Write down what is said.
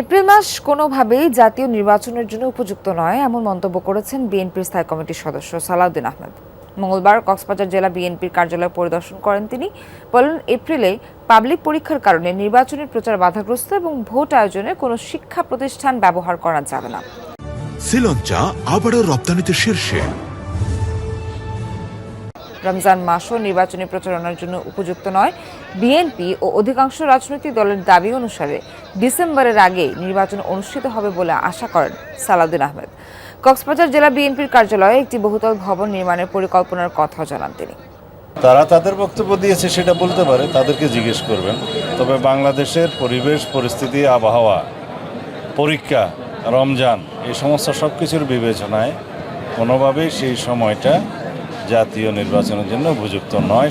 April মাস কোনোভাবেই জাতীয় নির্বাচনের জন্য উপযুক্ত নয়, এমন মন্তব্য করেছেন বিএনপির স্থায়ী কমিটির সদস্য সালাউদ্দিন আহমেদ। মঙ্গলবার কক্সবাজার জেলা বিএনপির কার্যালয় পরিদর্শন করেন তিনি। বলেন, এপ্রিলে পাবলিক পরীক্ষার কারণে নির্বাচনী প্রচার বাধাগ্রস্ত এবং ভোট আয়োজনে কোনো শিক্ষা প্রতিষ্ঠান ব্যবহার করা যাবে না। শ্রীলঞ্চা আবারও রপ্তানিতে শীর্ষে। রমজান মাসও নির্বাচনী প্রচারণার জন্য উপযুক্ত নয়। বিএনপি ও অধিকাংশ রাজনৈতিক দলের দাবি অনুসারে ডিসেম্বরের আগে নির্বাচন অনুষ্ঠিত হবে বলে আশা করেন সালাউদ্দিন আহমেদ। কক্সবাজার জেলা বিএনপির কার্যালয়ে একটি বহুতল ভবন নির্মাণের পরিকল্পনার কথা জানান তিনি। তারা তাদের বক্তব্য দিয়েছে, সেটা বলতে পারে, তাদেরকে জিজ্ঞেস করবেন। তবে বাংলাদেশের পরিবেশ, পরিস্থিতি, আবহাওয়া, পরীক্ষা, রমজান, এই সমস্ত সব কিছুর বিবেচনায় কোনোভাবেই সেই সময়টা জাতীয় নির্বাচনের জন্য উপযুক্ত নয়।